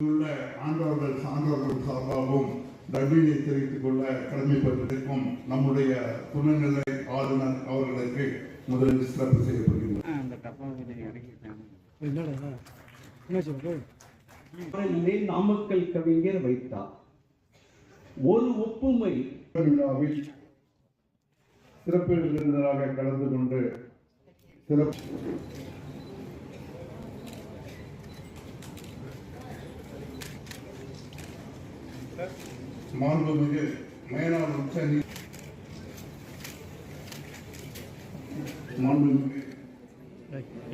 உள்ள ஆண்டவர்கள் சான்றோர்கள் சார்பாகவும் நன்றியை தெரிவித்துக் கொள்ள கடமைப்பட்டிருக்கும் நம்முடைய துணைநிலை ஆளுநர் அவர்களுக்கு முதலில் சிறப்பு? பாடலிலே நாமக்கல் கவிஞர் வைத்தார். ஒரு ஒப்புமை. விழாவில் சிறப்பு விருந்தினராக கலந்து கொண்டு சிறப்பு மாண்புமிகு மேலாண் உச்ச நீ மாண்புமிகு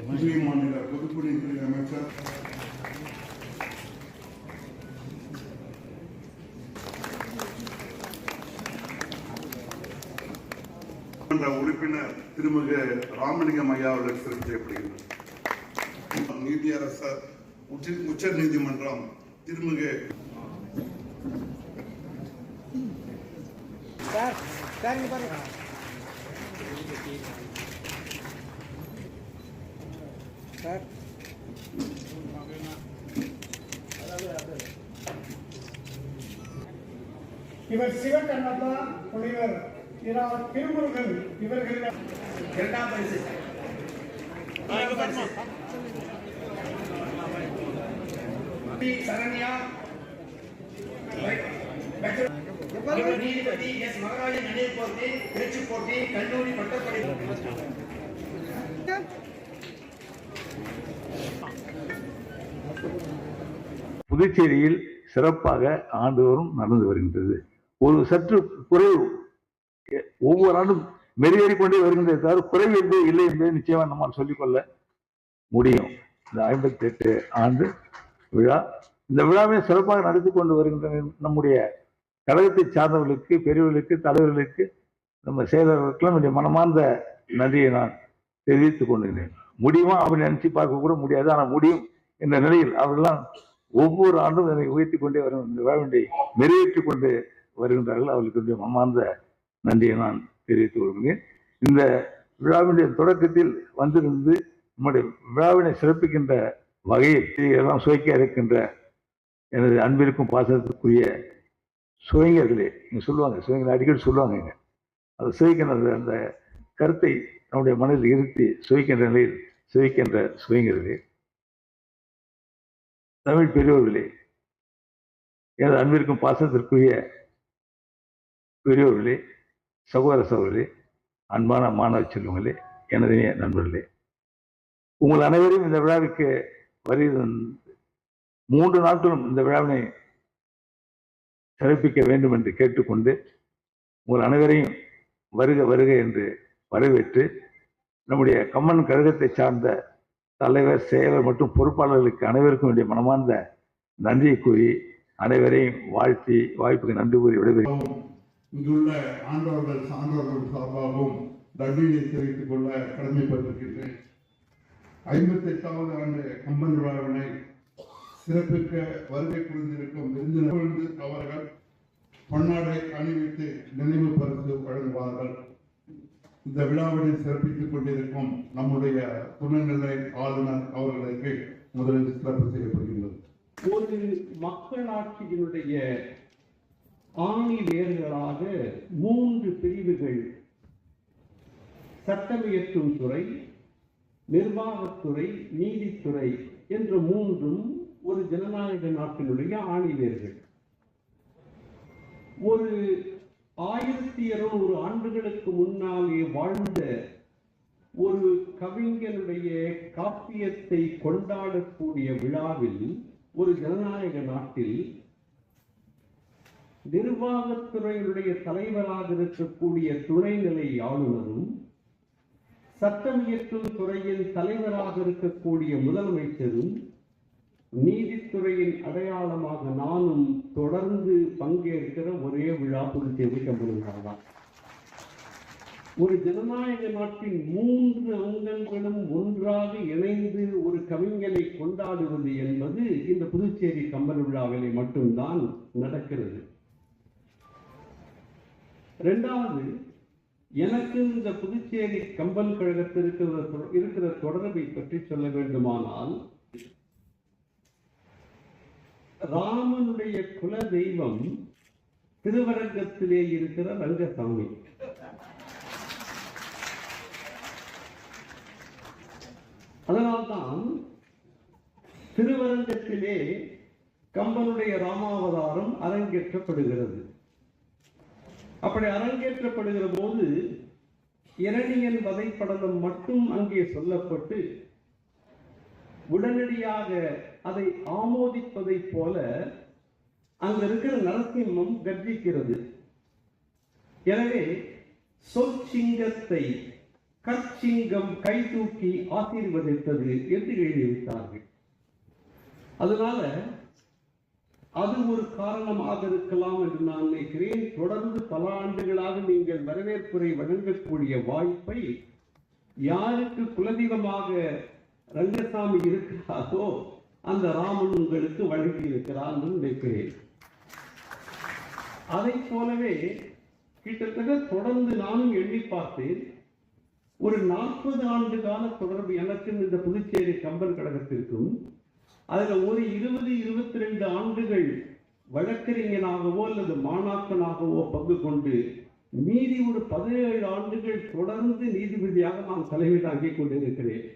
புதுவை மாநில பொதுப்பணித்துறை அமைச்சர். உறுப்பினர் திருமிகு ராமலிங்கம் ஐயா அவர்கள் சிறப்பு செய்யப்படுகின்றனர் நீதியரசர் உச்ச நீதிமன்றம் திருமிகு சார் சார் பாருங்க சார் இவர் சிவகண்ணப்பா முனிவர் இரா திருமுருகன் இவர்கள் இரண்டாம் பரிசு. இரண்டாம் பரிசு. சரண்யா நீதிபதி எஸ் மகராஜன் நினைவு போட்டி பேச்சு போட்டி கல்லூரி புதுச்சேரியில் சிறப்பாக ஆண்டுதோறும் நடந்து வருகின்றது. ஒரு சற்று குறைவு. ஒவ்வொரு ஆண்டும் மெருகேறிக் கொண்டே வருகின்றதை தவிர குறைவு என்பது இல்லை என்பதை நிச்சயமா நம்மால் சொல்லிக்கொள்ள முடியும். இந்த ஐம்பத்தி எட்டு ஆண்டு விழா. இந்த விழாவை சிறப்பாக நடத்தி கொண்டு வருகின்ற நம்முடைய கழகத்தை சார்ந்தவர்களுக்கு பெரியவர்களுக்கு தலைவர்களுக்கு நம்ம செயலர்களுக்கெல்லாம் என்னுடைய மனமார்ந்த நன்றியை நான் தெரிவித்துக் கொண்டிருந்தேன் முடியுமா அப்படின்னு நினைச்சு பார்க்க கூட முடியாது. ஆனால் முடியும் என்ற நிலையில் அவர்கள்லாம் ஒவ்வொரு ஆண்டும் என்னை உயர்த்தி கொண்டே வரும் இந்த நிறைவேற்றிக் கொண்டு வருகின்றார்கள். அவர்களுக்கு என்னுடைய மனமார்ந்த நன்றியை நான் தெரிவித்துக் கொள்கிறேன். இந்த விழாவினுடைய தொடக்கத்தில் வந்திருந்து நம்முடைய விழாவினை சிறப்பிக்கின்ற வகையில் எல்லாம் சுவைக்க இருக்கின்ற எனது அன்பிற்கும் பாசத்திற்குரிய சுவைஞர்களே இங்கே சொல்லுவாங்க சுவைஞர்கள் அடிக்கடி சொல்லுவாங்க இங்க. அதை சுவைக்கின்ற அந்த- கருத்தை நம்முடைய மனதில் இருத்தி சுவைக்கின்ற நிலையில் சுவைக்கின்ற சுவைஞர்களே தமிழ் பெரியோர்களே எனது அன்பிற்கும் பாசத்திற்குரிய பெரியோர்களே சகோதர சகோதரே அன்பான மாணவ செல்வங்களே எனது நண்பர்களே. உங்கள் அனைவரையும் இந்த விழாவிற்கு வருகிறது மூன்று நாட்களும் இந்த விழாவினை சிறப்பிக்க வேண்டும் என்று கேட்டுக்கொண்டு உங்கள் அனைவரையும் வருக வருக என்று வரவேற்று நம்முடைய கம்மன் கழகத்தை சார்ந்த தலைவர் செயலர் மற்றும் பொறுப்பாளர்களுக்கு அனைவருக்கும் வேண்டிய மனமார்ந்த நன்றியை கூறி அனைவரையும் வாழ்த்தி வாய்ப்புக்கு நன்றி கூறி விடைபெறுகிறேன். இங்குள்ள ஆண்டவர்கள் சான்றோர்கள் சார்பாகவும் நன்றியை தெரிவித்துக் கொள்ள கடமைப்பட்டிருக்கின்றேன். ஐம்பத்தி எட்டாவது ஆண்டு கம்பன் விழாவினை சிறப்பிக்க வருகை புரிந்திருக்கும் விருந்தினர் அவர்கள் பொன்னாடை அணிவித்து நினைவு பரிசு வழங்குவார்கள். இந்த விழாவினை சிறப்பித்துக் கொண்டிருக்கும் நம்முடைய துணைநிலை ஆளுநர் அவர்களுக்கு முதலில் சிறப்பு செய்யப்படுகின்றது. ஒரு மக்களாட்சியினுடைய ஆணி வேர்களாக மூன்று பிரிவுகள். சட்டமியற்றும் துறை நிர்வாகத்துறை நீதித்துறை என்ற மூன்றும் ஒரு ஜனநாயக நாட்டினுடைய ஆணிவேர்கள். ஒரு ஆயிரத்தி இருநூறு ஆண்டுகளுக்கு முன்னாலே வாழ்ந்த ஒரு கவிஞனுடைய காப்பியத்தை கொண்டாடக்கூடிய விழாவில் ஒரு ஜனநாயக நாட்டில் நிர்வாகத்துறையினுடைய தலைவராக இருக்கக்கூடிய துணைநிலை ஆளுநரும் சட்டம் இயற்றும் துறையின் தலைவராக இருக்கக்கூடிய முதலமைச்சரும் நீதித்துறையின் அடையாளமாக நானும் தொடர்ந்து பங்கேற்கிற ஒரே விழா புதுச்சேரி தான் ஒரு ஜனநாயக நாட்டின் மூன்று அங்கங்களும் ஒன்றாக இணைந்து ஒரு கவிஞனை கொண்டாடுவது என்பது இந்த புதுச்சேரி கம்பன் விழாவிலே மட்டும்தான் நடக்கிறது. இரண்டாவது எனக்கு இந்த புதுச்சேரி கம்பன் கழகத்திற்கு இருக்கிற- இருக்கிற தொடர்பை பற்றி சொல்ல வேண்டுமானால் ராமனுடைய குல தெய்வம் திருவரங்கத்திலே இருக்கிற ரங்கசாமி. அதனால்தான் திருவரங்கத்திலே கம்பனுடைய ராமாவதாரம் அரங்கேற்றப்படுகிறது. அப்படி அரங்கேற்றப்படுகிற போது இரணியன் வதைப்படலம் மட்டும் அங்கே சொல்லப்பட்டு உடனடியாக அதை ஆமோதிப்பதைப் போல அங்க இருக்கிற நரசிம்மம் கர்ஜிக்கிறது. எனவே சொற்சிங்கத்தை கற்சிங்கம் கை தூக்கி ஆசீர்வதித்தது என்று எழுதிவிட்டார்கள் அதனால அது ஒரு காரணமாக இருக்கலாம் என்று நான் நினைக்கிறேன். தொடர்ந்து பல ஆண்டுகளாக நீங்கள் வரவேற்புரை வழங்கக்கூடிய வாய்ப்பை யாருக்கு குலதெய்வமாக ரங்கசாமி இருக்கிறாரோ அந்த ராமன் உங்களுக்கு வழங்கி இருக்கிறார் என்று நினைக்கிறேன். அதைப் போலவே கிட்டத்தட்ட தொடர்ந்து நானும் எண்ணி பார்த்தேன். ஒரு நாற்பது ஆண்டு கால தொடர்பு எனக்கும் இந்த புதுச்சேரி கம்பன் கழகத்திற்கும் அதில் ஒரு இருபது இருபத்தி ரெண்டு ஆண்டுகள் வழக்கறிஞனாகவோ அல்லது மாணாக்கனாகவோ பங்கு கொண்டு மீதி ஒரு பதினேழு ஆண்டுகள் தொடர்ந்து நீதிபதியாக நான் தலைமை தாங்கிக் கொண்டிருக்கிறேன்.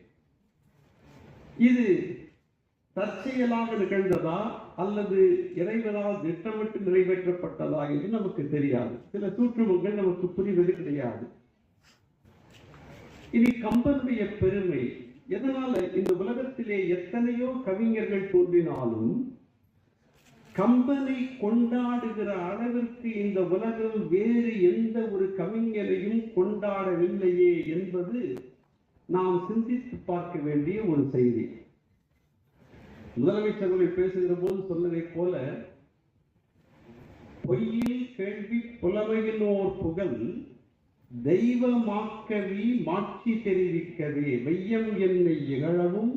இது தற்செயலாக நிகழ்ந்ததா அல்லது இறைவனால் திட்டமிட்டு நிறைவேற்றப்பட்டதா என்று நமக்கு தெரியாது. சில சூற்றுமங்கள் நமக்கு புரிவது கிடையாது. இனி கம்பனுடைய பெருமை எதனால இந்த உலகத்திலே எத்தனையோ கவிஞர்கள் தோன்றினாலும் கம்பனை கொண்டாடுகிற அளவிற்கு இந்த உலகம் வேறு எந்த ஒரு கவிஞரையும் கொண்டாடவில்லையே என்பது நாம் சிந்தித்து பார்க்க வேண்டிய ஒரு செய்தி. முதலமைச்சர்களை பேசுகிற போது சொன்னதைப் போல பொய்யில் கேள்வி புலமையினோர் புகழ் தெய்வமாக்கவி மாட்சி தெரிவிக்கவே மெய்யம் என்னை இகழவும்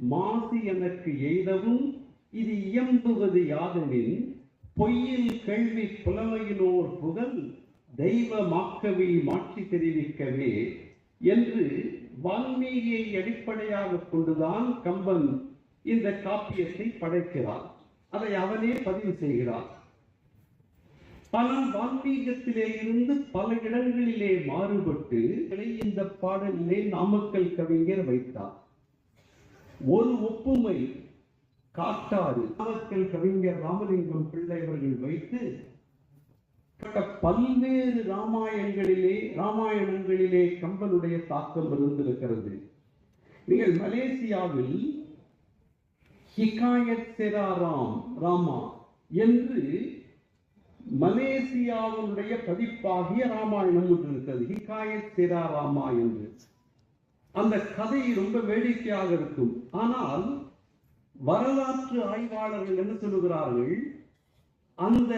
மாசு எனக்கு எய்தவும் இது இயம்புவது யாதெனின் பொய்யில் கேள்வி புலமையினோர் புகழ் தெய்வமாக்கவி மாட்சி தெரிவிக்கவே என்று வால்மீகியை அடிப்படையாக கொண்டுதான் கம்பன் இந்த காப்பியத்தை படைக்கிறார். அதை அவனே பதிவு செய்கிறார். பல வால்மீகத்திலே இருந்து பல இடங்களிலே மாறுபட்டு இந்த பாடலிலே நாமக்கல் கவிஞர் வைத்தார். ஒரு ஒப்புமை காட்டாறு நாமக்கல் கவிஞர் ராமலிங்கம் பிள்ளை அவர்கள் வைத்து பல்வேறு ராமாயணங்களிலே ராமாயணங்களிலே கம்பனுடைய தாக்கம் இருந்திருக்கிறது. நீங்கள் மலேசியாவில் ஹிகாயத் செரா ராம் ராமா என்று மலேசியாவுடைய பதிப்பாகிய ராமாயணம் ஒன்று இருக்கிறது. ஹிகாயத் சிரா ராமா என்று. அந்த கதை ரொம்ப வேடிக்கையாக இருக்கும். ஆனால் வரலாற்று ஆய்வாளர்கள் என்ன சொல்லுகிறார்கள்? அந்த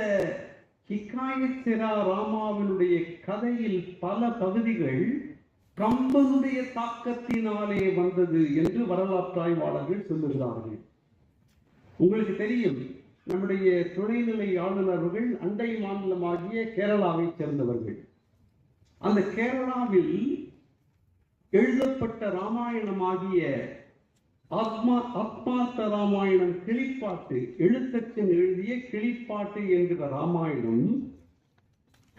ஹிகாயத் சிரா ராமாவினுடைய கதையில் பல பகுதிகள் கம்பனுடைய தாக்கத்தினாலே வந்தது என்று வரலாற்று ஆய்வாளர்கள் சொல்லுகிறார்கள். உங்களுக்கு தெரியும் நம்முடைய துணைநிலை ஆளுநர்கள் அண்டை மாநிலமாகிய கேரளாவை சேர்ந்தவர்கள். அந்த கேரளாவில் எழுதப்பட்ட ராமாயணமாகிய ஆத்மா ஆத்மார்த்த ராமாயணம் கிளிப்பாட்டு எழுத்தச்சன் எழுதிய கிளிப்பாட்டு என்கிற ராமாயணம்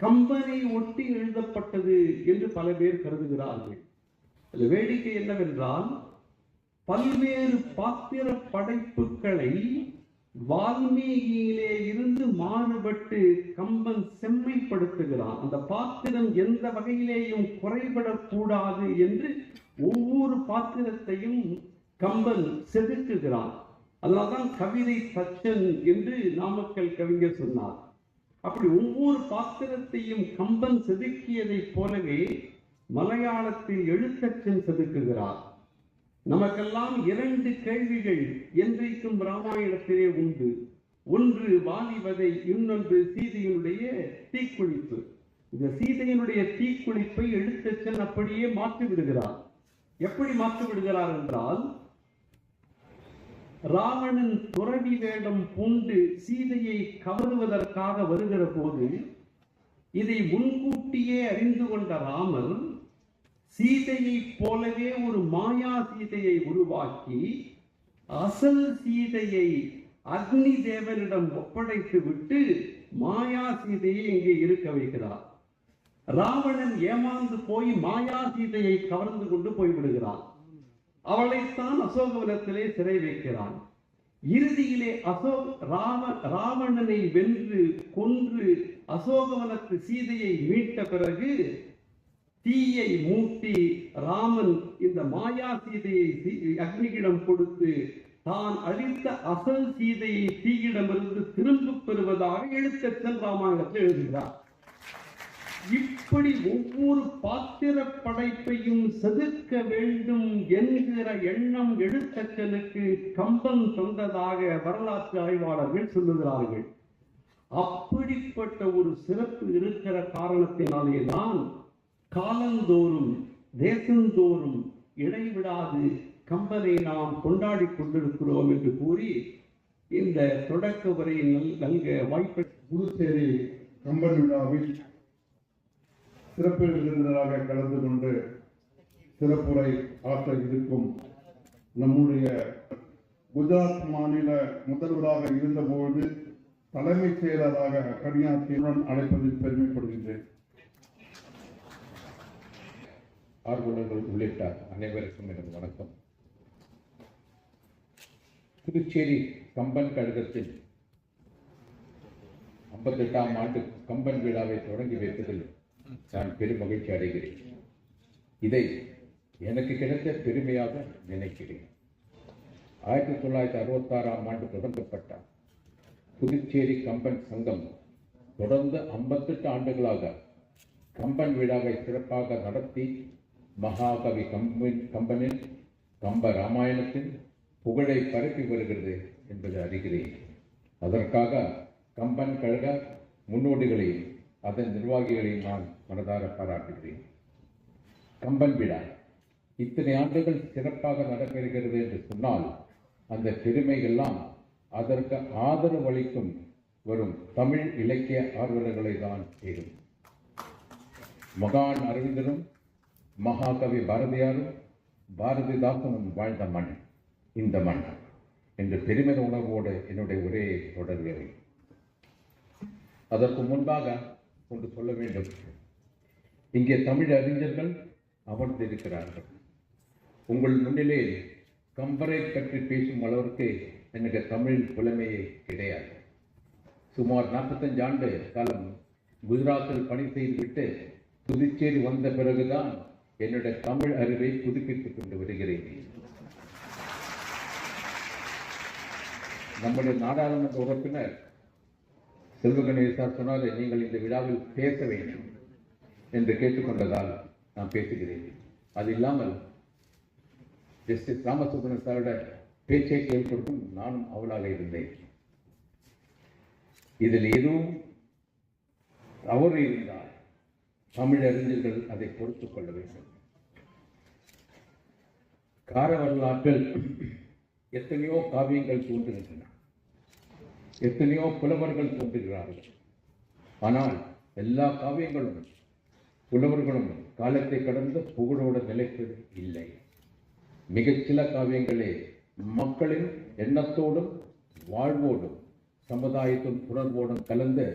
கம்பனை ஒட்டி எழுதப்பட்டது என்று பல பேர் கருதுகிறார்கள். அந்த வேடிக்கை என்னவென்றால் பல்வேறு பாத்திர படைப்புகளை வால்மீகியிலே இருந்து மாறுபட்டு கம்பன் செம்மைப்படுத்துகிறான். அந்த பாத்திரம் எந்த வகையிலேயும் குறைபடக்கூடாது என்று ஒவ்வொரு பாத்திரத்தையும் கம்பன் செதுக்குகிறான். அதனால்தான் கவிதை தச்சன் என்று நாமக்கல் கவிஞர் சொன்னார். அப்படி ஒவ்வொரு பாத்திரத்தையும் கம்பன் செதுக்கியதைப் போலவே மலையாளத்தில் எழுத்தச்சன் செதுக்குகிறார். நமக்கெல்லாம் இரண்டு கேள்விகள் என்றைக்கும் ராமாயணத்திலே உண்டு. ஒன்று வாலிவதை இன்னொன்று சீதையினுடைய தீக்குளிப்பு. இந்த சீதையினுடைய தீக்குளிப்பை எழுத்தச்சன் அப்படியே மாற்றி விடுகிறார். எப்படி மாற்றி விடுகிறார் என்றால் ராவணன் துறவி வேடம் பூண்டு சீதையை கவருவதற்காக வருகிற போது இதை முன்கூட்டியே அறிந்து கொண்ட ராமன் சீதையைப் போலவே ஒரு மாயா சீதையை உருவாக்கி அசல் சீதையை அக்னி தேவனிடம் ஒப்படைத்து விட்டு மாயா சீதையை இங்கே இருக்க வைக்கிறார். ராவணன் ஏமாந்து போய் மாயா சீதையை கவர்ந்து கொண்டு போய்விடுகிறான் அவளைத்தான் அசோகவனத்திலே சிறை வைக்கிறான். இறுதியிலே அசோக் ராம ராவணனை வென்று கொன்று அசோகவனத்து சீதையை மீட்ட பிறகு தீயை மூட்டி ராமன் இந்த மாயா சீதையை சீ- அக்னியிடம் கொடுத்து தான் அழித்த அசல் சீதையை தீயிடமிருந்து திரும்பப் பெறுவதாக எழுத்தச்சன் ராமாயணத்தில் எழுதுகிறார். இப்படி ஒவ்வொரு பாத்திர படைப்பையும் செதுக்க வேண்டும் என்கிற எண்ணம் எழுத்தச்சனுக்கு கம்பம் சொந்ததாக வரலாற்று ஆய்வாளர்கள் சொல்லுகிறார்கள். அப்படிப்பட்ட ஒரு சிறப்பு இருக்கிற காரணத்தினாலே தான் காலந்தோறும் தேசந்தோறும் இடைவிடாது கம்பனை நாம் கொண்டாடி கொண்டிருக்கிறோம் என்று கூறி இந்த தொடக்க உரை நல்- நல்க வாய்ப்பு புதுச்சேரி கம்பன் விழாவில் சிறப்பு விருந்தினராக கலந்து கொண்டு சிறப்புரை ஆற்ற இருக்கும் நம்முடைய குஜராத் மாநில முதல்வராக இருந்தபோது தலைமைச் செயலராக பணியாற்றியுடன் அழைப்பதில் பெருமைப்படுகின்றேன். ஆர்வலர்கள் உள்ளிட்ட அனைவருக்கும் எனது வணக்கம். புதுச்சேரி கம்பன் கழகத்தில் ஐம்பத்தெட்டாம் ஆண்டு கம்பன் விழாவை தொடங்கி வைப்பதில் நான் பெரும் மகிழ்ச்சி அடைகிறேன். இதை எனக்கு கிடைத்த பெருமையாக நினைக்கிறேன். ஆயிரத்தி தொள்ளாயிரத்தி அறுபத்தாறாம் ஆண்டு தொடங்கப்பட்ட புதுச்சேரி கம்பன் சங்கம் தொடர்ந்து ஐம்பத்தெட்டு ஆண்டுகளாக கம்பன் விழாவை சிறப்பாக நடத்தி மகாகவி கம்பன் கம்பனின் கம்ப ராமாயணத்தின் புகழை பரப்பி வருகிறது என்பதை அறிகிறேன். அதற்காக கம்பன் கழக முன்னோடிகளையும் அதன் நிர்வாகிகளையும் நான் மனதார பாராட்டுகிறேன். கம்பன் விழா இத்தனை ஆண்டுகள் சிறப்பாக நடைபெறுகிறது என்று சொன்னால் அந்த பெருமைகள்லாம் அதற்கு ஆதரவு அளிக்கும் வரும் தமிழ் இலக்கிய ஆர்வலர்களை தான் சேரும் மகான் அரவிந்தரும் மகாகவி பாரதியாரும் பாரதிதாசனும் வாழ்ந்த மண் இந்த மண். என்ற பெருமித உணர்வோடு என்னுடைய உரையை தொடர்கிறேன். அதற்கு முன்பாக ஒன்று சொல்ல வேண்டும். இங்கே தமிழ் அறிஞர்கள் அமர்ந்திருக்கிறார்கள். உங்கள் முன்னிலையில் கம்பரை பற்றி பேசும் அளவிற்கு எனக்கு தமிழ் புலமையே கிடையாது. சுமார் 45 ஆண்டு காலம் குஜராத்தில் பணி செய்துவிட்டு புதுச்சேரி வந்த பிறகுதான் என்னுடைய தமிழ் அறிவை புதுப்பித்துக் கொண்டு வருகிறேன். நம்முடைய நாடாளுமன்ற உறுப்பினர் செல்வ கணேசா சொன்னாலே நீங்கள் இந்த விழாவில் பேச வேண்டும் என்று கேட்டுக்கொண்டதால் நான் பேசுகிறேன். அது இல்லாமல் ஜஸ்டிஸ் ராமசுப்ரமணியன் சாரோட பேச்சை கேட்பதற்கும் நானும் அவளாக இருந்தேன். இதில் எதுவும் தவறு இருந்தால் தமிழ் அறிஞர்கள் அதை பொறுத்துக் கொள்ள வேண்டும். கார வரலாற்றில் எத்தனையோ காவியங்கள் தோன்றுகின்றன. எத்தனையோ புலவர்கள் தோன்றுகிறார்கள். ஆனால் எல்லா காவியங்களும் புலவர்களும் காலத்தை கடந்து புகழோடு நிலைப்பது இல்லை. மிகச்சில காவியங்களே மக்களின் எண்ணத்தோடும் வாழ்வோடும் சமுதாயத்தின் உணர்வோடும் கலந்து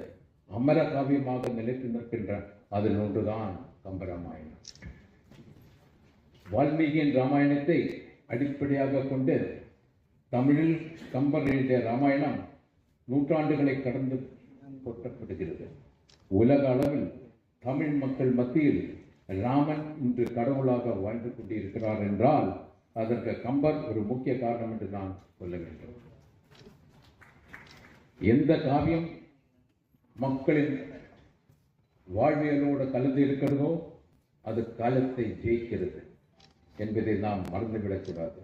அமர காவியமாக நிலைத்து நிற்கின்றன. அதில் ஒன்றுதான் கம்பராமாயணம். வால்மீகியின் ராமாயணத்தை அடிப்படையாக கொண்டு தமிழில் கம்பர் எழுதிய ராமாயணம் நூற்றாண்டுகளை கடந்து கொட்டப்படுகிறது. உலக அளவில் தமிழ் மக்கள் மத்தியில் ராமன் இன்று கடவுளாக வாழ்ந்து கொண்டிருக்கிறார் என்றால் அதற்கு கம்பர் ஒரு முக்கிய காரணம் என்று நான் சொல்ல வேண்டும். எந்த காவியம் மக்களின் வாழ்வியலோடு கலந்து இருக்கிறதோ அது காலத்தை ஜெயிக்கிறது என்பதை நாம் மறந்துவிடக்கூடாது.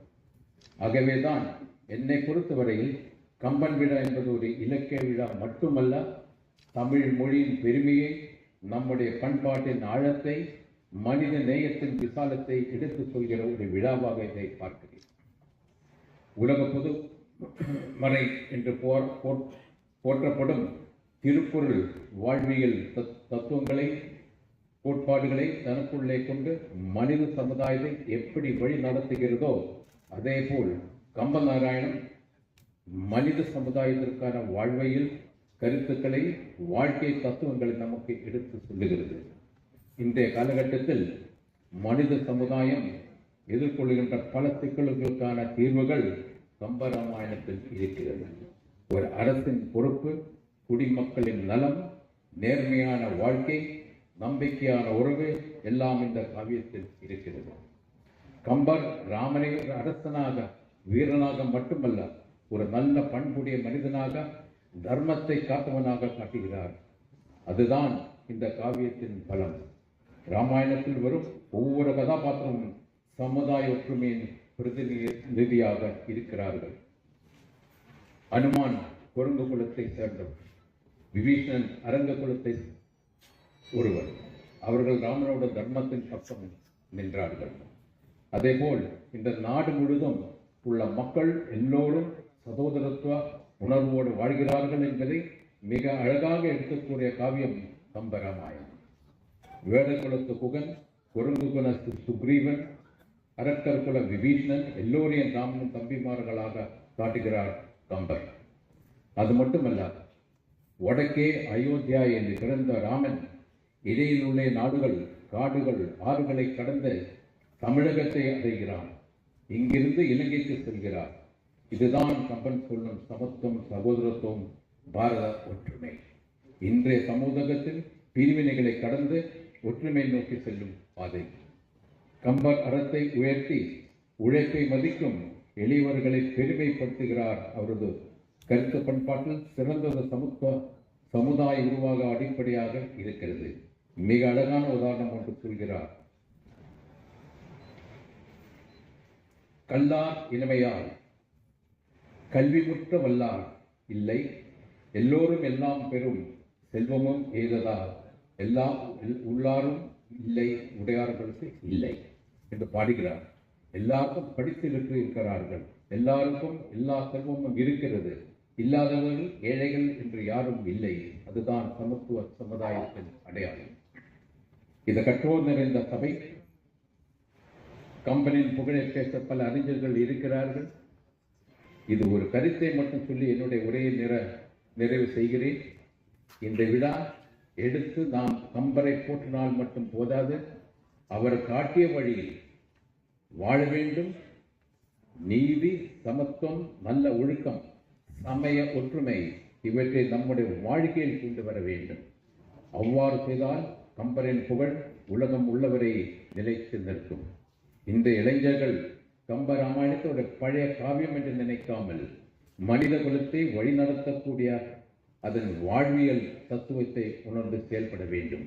ஆகவேதான் என்னை பொறுத்தவரையில் கம்பன் விழா என்பது ஒரு இலக்கிய விழா மட்டுமல்ல தமிழ் மொழியின் பெருமையை நம்முடைய பண்பாட்டின் ஆழத்தை மனித நேயத்தின் விசாலத்தை எடுத்துச் சொல்கிற ஒரு விழாவாக இதை பார்க்கிறேன். உலக பொது மறை என்று போர் போற்றப்படும் திருக்குறள் வாழ்வியல் தத்- தத்துவங்களை கோட்பாடுகளை தனக்குள்ளே கொண்டு மனித சமுதாயத்தை எப்படி வழி நடத்துகிறதோ அதே போல் கம்பநாராயணம் மனித சமுதாயத்திற்கான வாழ்வையில் கருத்துக்களை வாழ்க்கை தத்துவங்களை நமக்கு எடுத்து சொல்லுகிறது. இன்றைய காலகட்டத்தில் மனித சமுதாயம் எதிர்கொள்கின்ற பல சிக்கல்களுக்கான தீர்வுகள் கம்பராமாயணத்தில் இருக்கிறது. ஒரு அரசின் பொறுப்பு குடிமக்களின் நலம் நேர்மையான வாழ்க்கை நம்பிக்கையான உறவு எல்லாம் இந்த காவியத்தில் இருக்கிறது. கம்பர் ராமனை ஒரு அரசனாக வீரனாக மட்டுமல்ல ஒரு நல்ல பண்புடைய மனிதனாக தர்மத்தை காத்தவனாக காட்டுகிறார். அதுதான் இந்த காவியத்தின் பலம். ராமாயணத்தில் வரும் ஒவ்வொரு கதாபாத்திரமும் சமுதாய ஒற்றுமையின் பிரதிநிதியாக இருக்கிறார்கள். அனுமான் குரங்கு குலத்தை சேர்ந்தவர். விபீஷணன் அரங்க குலத்தை ஒருவர். அவர்கள் ராமனோட தர்மத்தின் பக்கம் நின்றார்கள். அதேபோல் இந்த நாடு முழுதும் உள்ள மக்கள் எல்லோரும் சகோதரத்துவ உணர்வோடு வாழ்கிறார்கள் என்பதை மிக அழகாக எடுக்கக்கூடிய காவியம் கம்பராமாயணம். வேடகுலத்து குகன் குரங்கு குல சுக்ரீவன் அரக்கர் குல விபீஷணன் எல்லோரையும் ராமன் தம்பிமார்களாக காட்டுகிறார் கம்பர். அது மட்டுமல்ல வடக்கே அயோத்தியா என்று பிறந்த ராமன் இடையில் உள்ள நாடுகள் காடுகள் ஆறுகளை கடந்து தமிழகத்தை அடைகிறான். இங்கிருந்து இலங்கைக்கு செல்கிறார். இதுதான் கம்பன் சொல்லும் சமத்துவம் சகோதரத்துவம் பாரத ஒற்றுமை. இன்றைய சமூகத்தில் பிரிவினைகளை கடந்து ஒற்றுமை நோக்கி செல்லும் பாதை. கம்பர் அறத்தை உயர்த்தி உழைப்பை மதிக்கும் எளியவர்களை பெருமைப்படுத்துகிறார் அவரது கருத்து பண்பாட்டில் சிறந்தது சமத்துவ சமுதாய உருவாக அடிப்படையாக இருக்கிறது. மிக அழகான உதாரணம் ஒன்று சொல்கிறார் கல்லார் இளமையால் கல்வி முற்ற வல்லார். இல்லை எல்லோரும் எல்லாம் பெறும் செல்வமும் எய்ததால் எல்லாம் எல்- உள்ளாரும் இல்லை உடையார்களுக்கு இல்லை என்று பாடுகிறார். எல்லாருக்கும் படித்து இருக்கிறார்கள். எல்லாருக்கும் எல்லா செல்வமும் இருக்கிறது. இல்லாதவர்கள் ஏழைகள் என்று யாரும் இல்லை. அதுதான் சமத்துவ சமுதாயத்தின் அடையாளம். இது கற்றோர் நிறைந்த சபை. கம்பனின் புகழை பேச பல அறிஞர்கள் இருக்கிறார்கள். இது ஒரு கருத்தை மட்டும் சொல்லி என்னுடைய உரையை நிற நிறைவு செய்கிறேன். இந்த விழா எடுத்து நாம் கம்பரை போற்றினால் மட்டும் போதாது. அவர் காட்டிய வழியில் வாழ வேண்டும். நீதி சமத்துவம் நல்ல ஒழுக்கம். சமய ஒற்றுமை இவற்றை நம்முடைய வாழ்க்கையில் கொண்டு வர வேண்டும். அவ்வாறு செய்தால் கம்பரின் புகழ் உலகம் உள்ளவரை நிலைத்து நிற்கும். இந்த இளைஞர்கள் கம்ப ராமாயணத்தோட பழைய காவியம் என்று நினைக்காமல் மனித குலத்தை வழிநடத்தக்கூடிய அதன் வாழ்வியல் தத்துவத்தை உணர்ந்து செயல்பட வேண்டும்.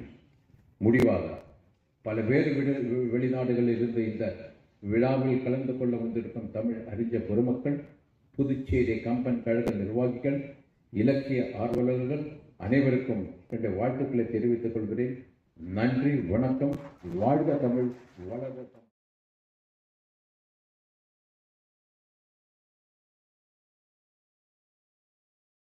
முடிவாக பல வேறு வெளிநாடுகளில் இருந்து இந்த விழாவில் கலந்து கொள்ள வந்திருக்கும் தமிழ் அறிஞ பெருமக்கள் புதுச்சேரி கம்பன் கழக நிர்வாகிகள் இலக்கிய ஆர்வலர்கள் அனைவருக்கும் என்னுடைய வாழ்த்துக்களை தெரிவித்துக் கொள்கிறேன். நன்றி வணக்கம். வாழ்க தமிழ் வளர்க தமிழ்.